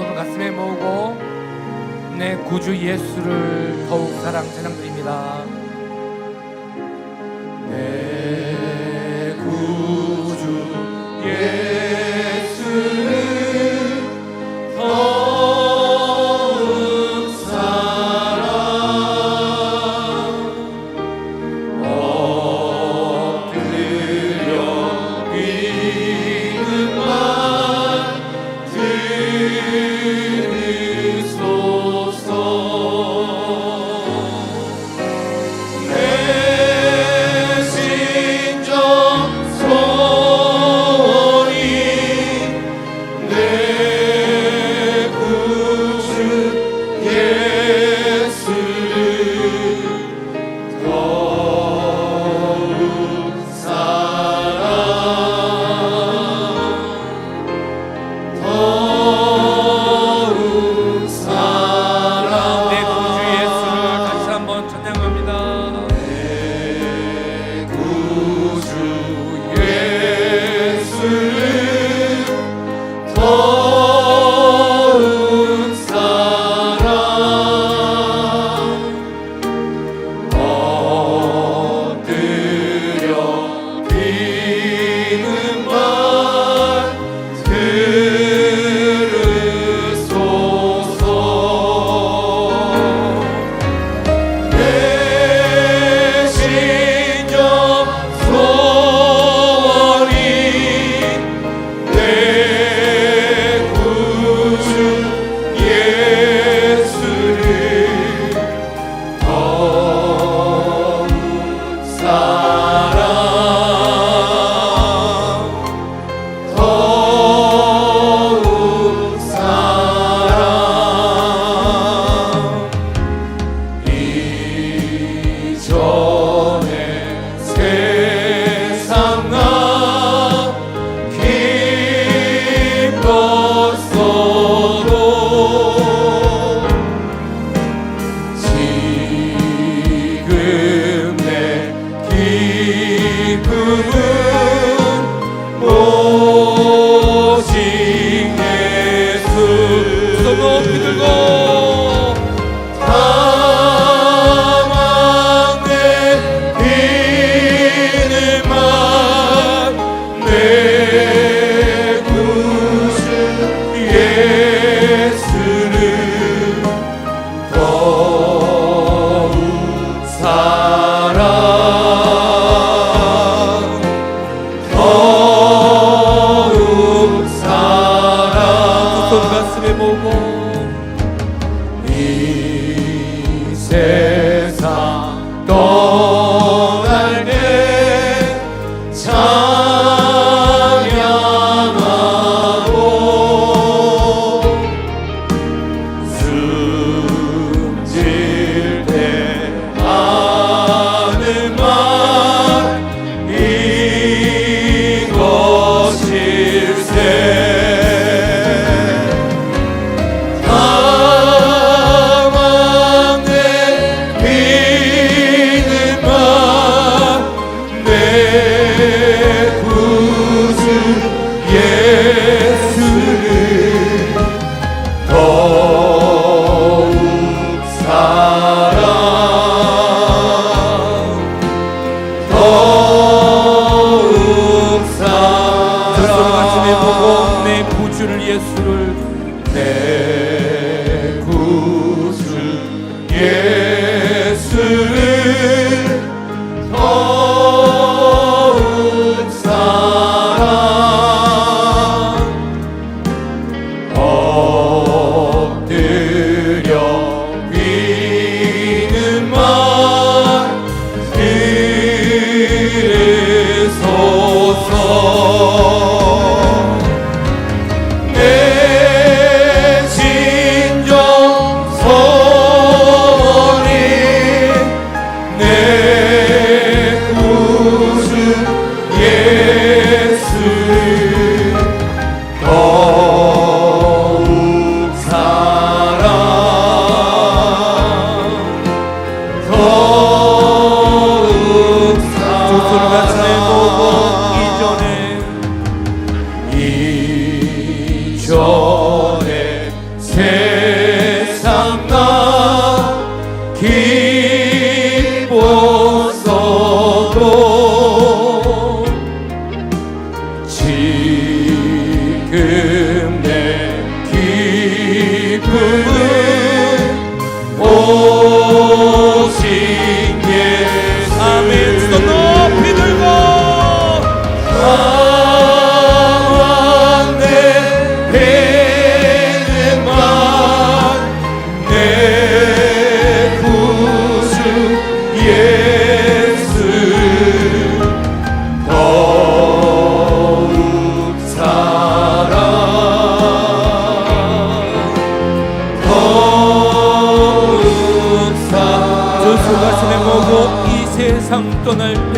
손을 가슴에 모으고 내 구주 예수를 더욱 사랑 찬양드립니다. 네. 고 지금 내 기쁨 Adonai.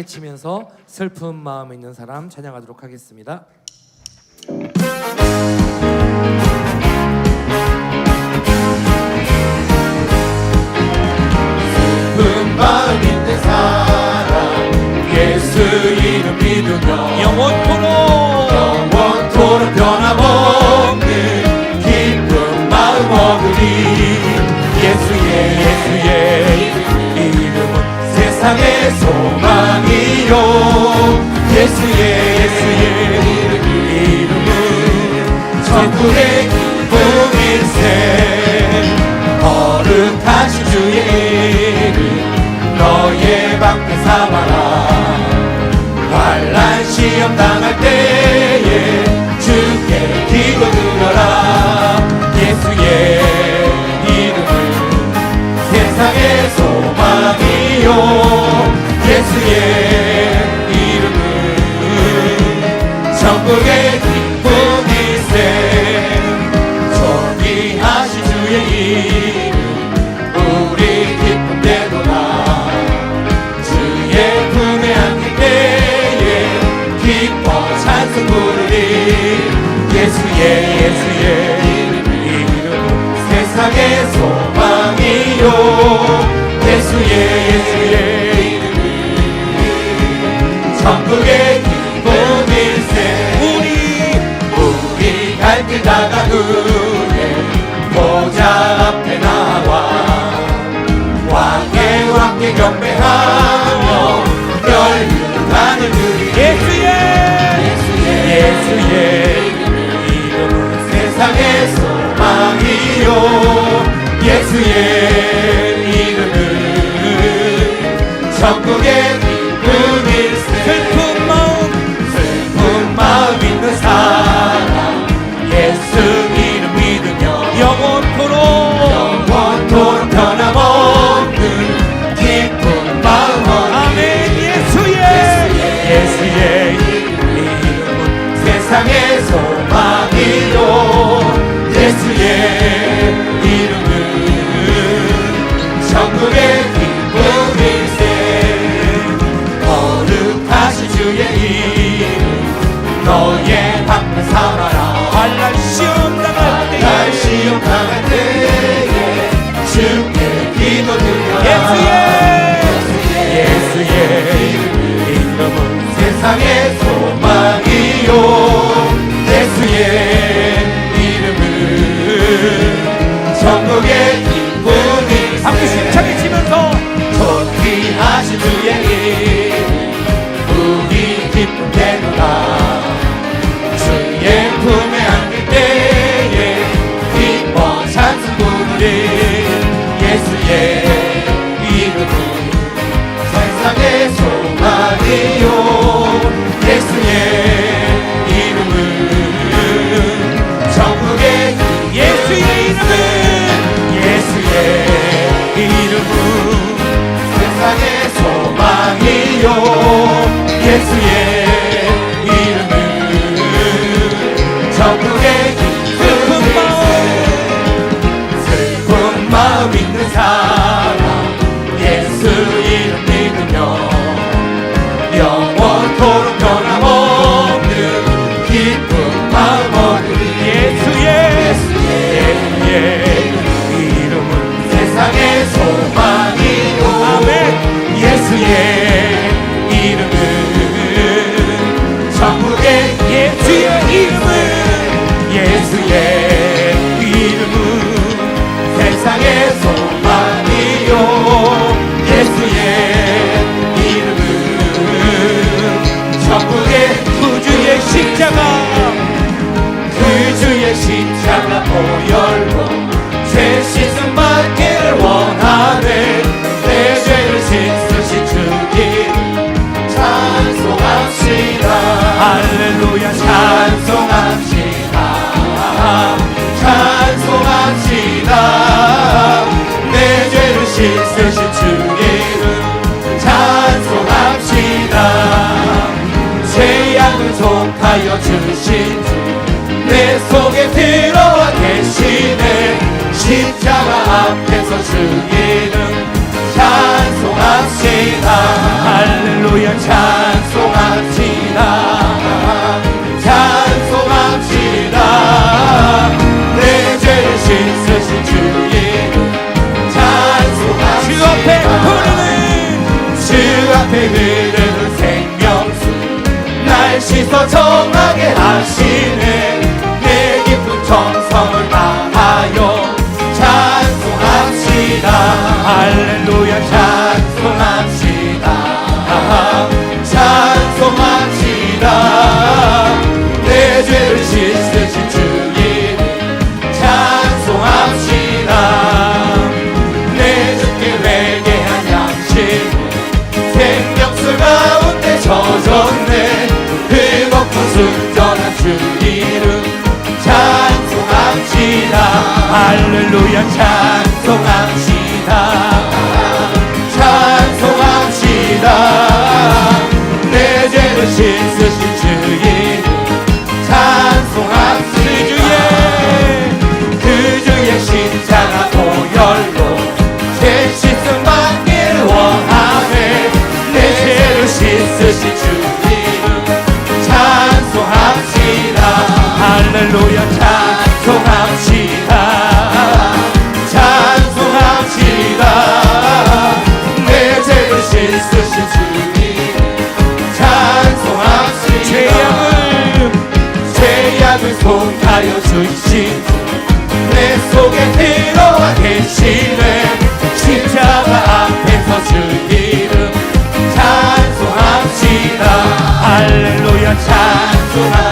신나게 치면서 슬픈 마음 있는 사람 찬양하도록 하겠습니다. 슬픈 마음 있는 사람 예수 이름 믿으며 영원토록 영원토록 변함없는 기쁜 마음 얻으리 예수의 예수의 세상의 소망이요. 예수의 예수의 이름은 천국의 기쁨일세 거룩하신 주의 이름 너의 밖에 삼아라. 반란 시험 당할 때에 주께 기도 드려라. 사랑이요. 예수의 이름은 천국의 기쁨이세 저기 하신 주의 이름 주신 내 속에 들어와 계시네. 십자가 앞에서 주기는 찬송합시다. 할렐루야 찬송합시다. 찬송합시다. 내 죄를 씻으신 주님 찬송합시다. 주 앞에 흐르는 주 앞에 흐르는 씻어 정하게 하시네. 내 깊은 정성. 그리스도신 주님 찬송합시다 죄악을 죄악을 송하여 주신 내 속에 들어와 계시네. 십자가 앞에서 주 이름 찬송합시다. 할렐루야 찬송합시다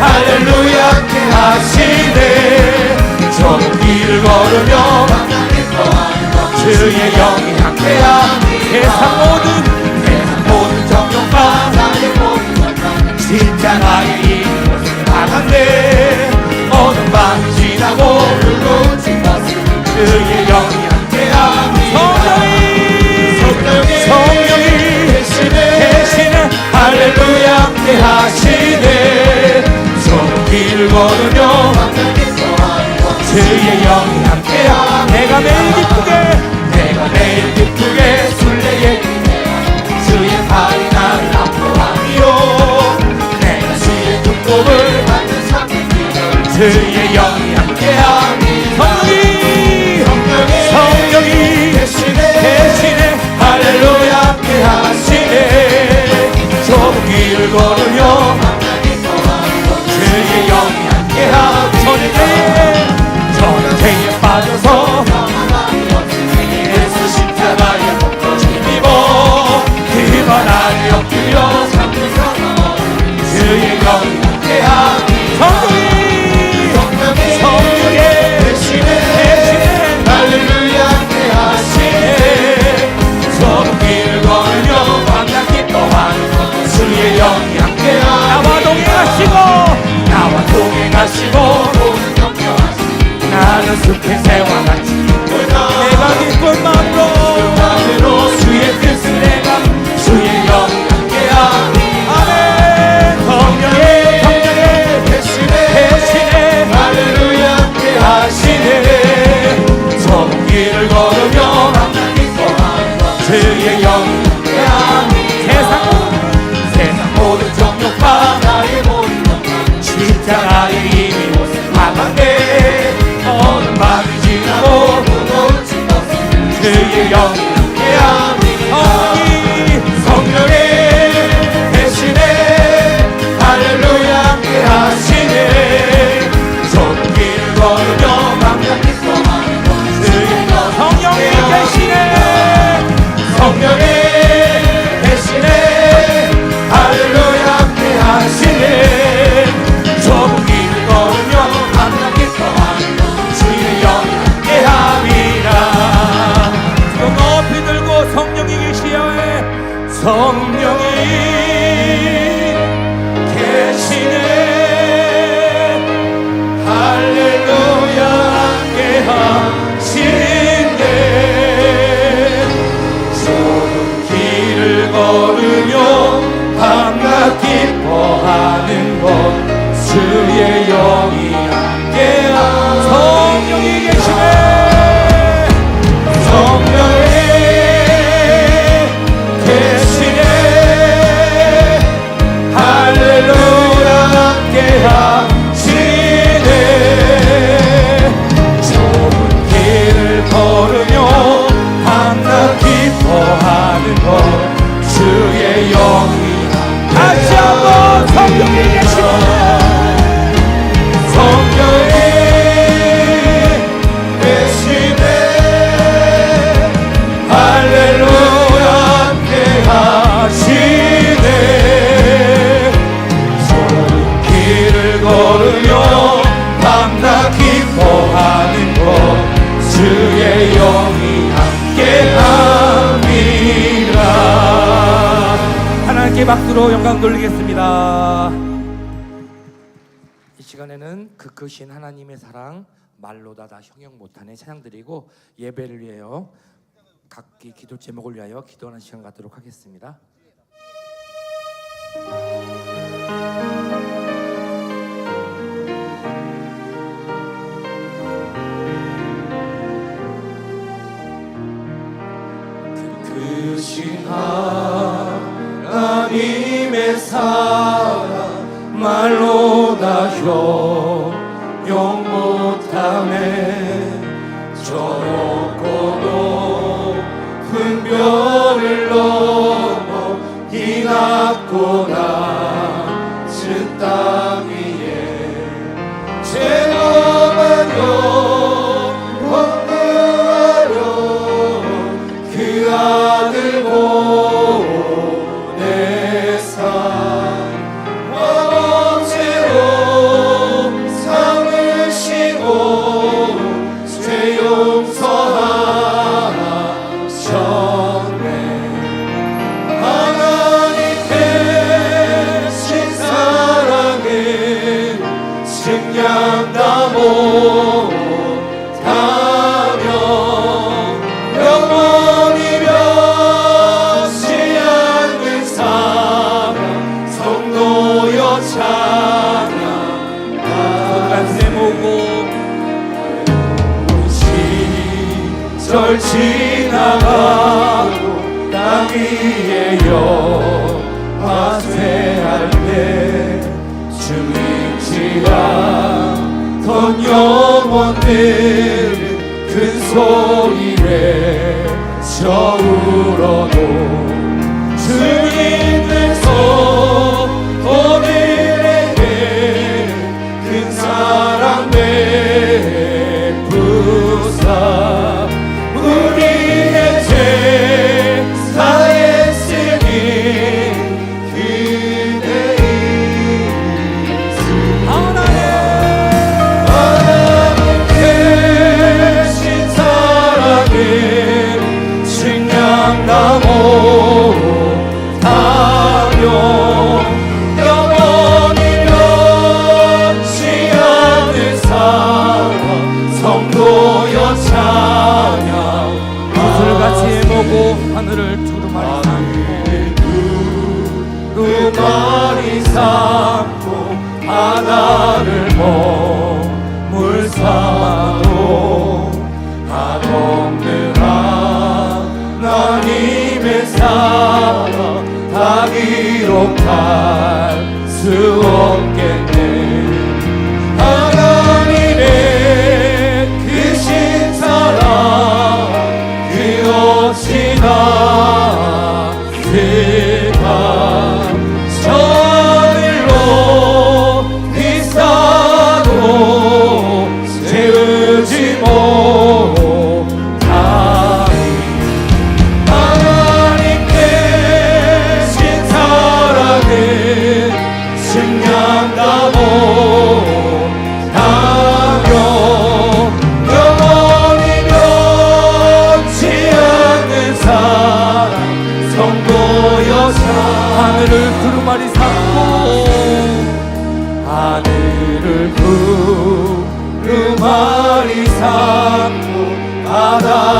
할렐루야 하시네. 저 길을 걸으며 주의 영이 함께한 세상 모든 세상 모든 정욕과 진짜 나의 이곳을 나간대. 어느 밤 지나고 그의 영이 함께한 성령이 성령이 대신에 할렐루야 함께하시네. 길 걸으며 주의 영이 함께야 내가 매일 기쁘게 내가 매일 기쁘게 순례에 주의 발이 나를 앞으로 하며 내가 주의 축복을 받는 삶의 길을 주의 영이 함께야 从 Hallelujah. 부르신 하나님의 사랑 말로다 다 형용 못하네 찬양드리고 예배를 위하여 각기 기도 제목을 위하여 기도하는 시간 갖도록 하겠습니다. 신하 나님의 사랑 말로 다 효. 뼈를 넘어 이 낮고 낮 Joe. 기록할 수 없게 Adam.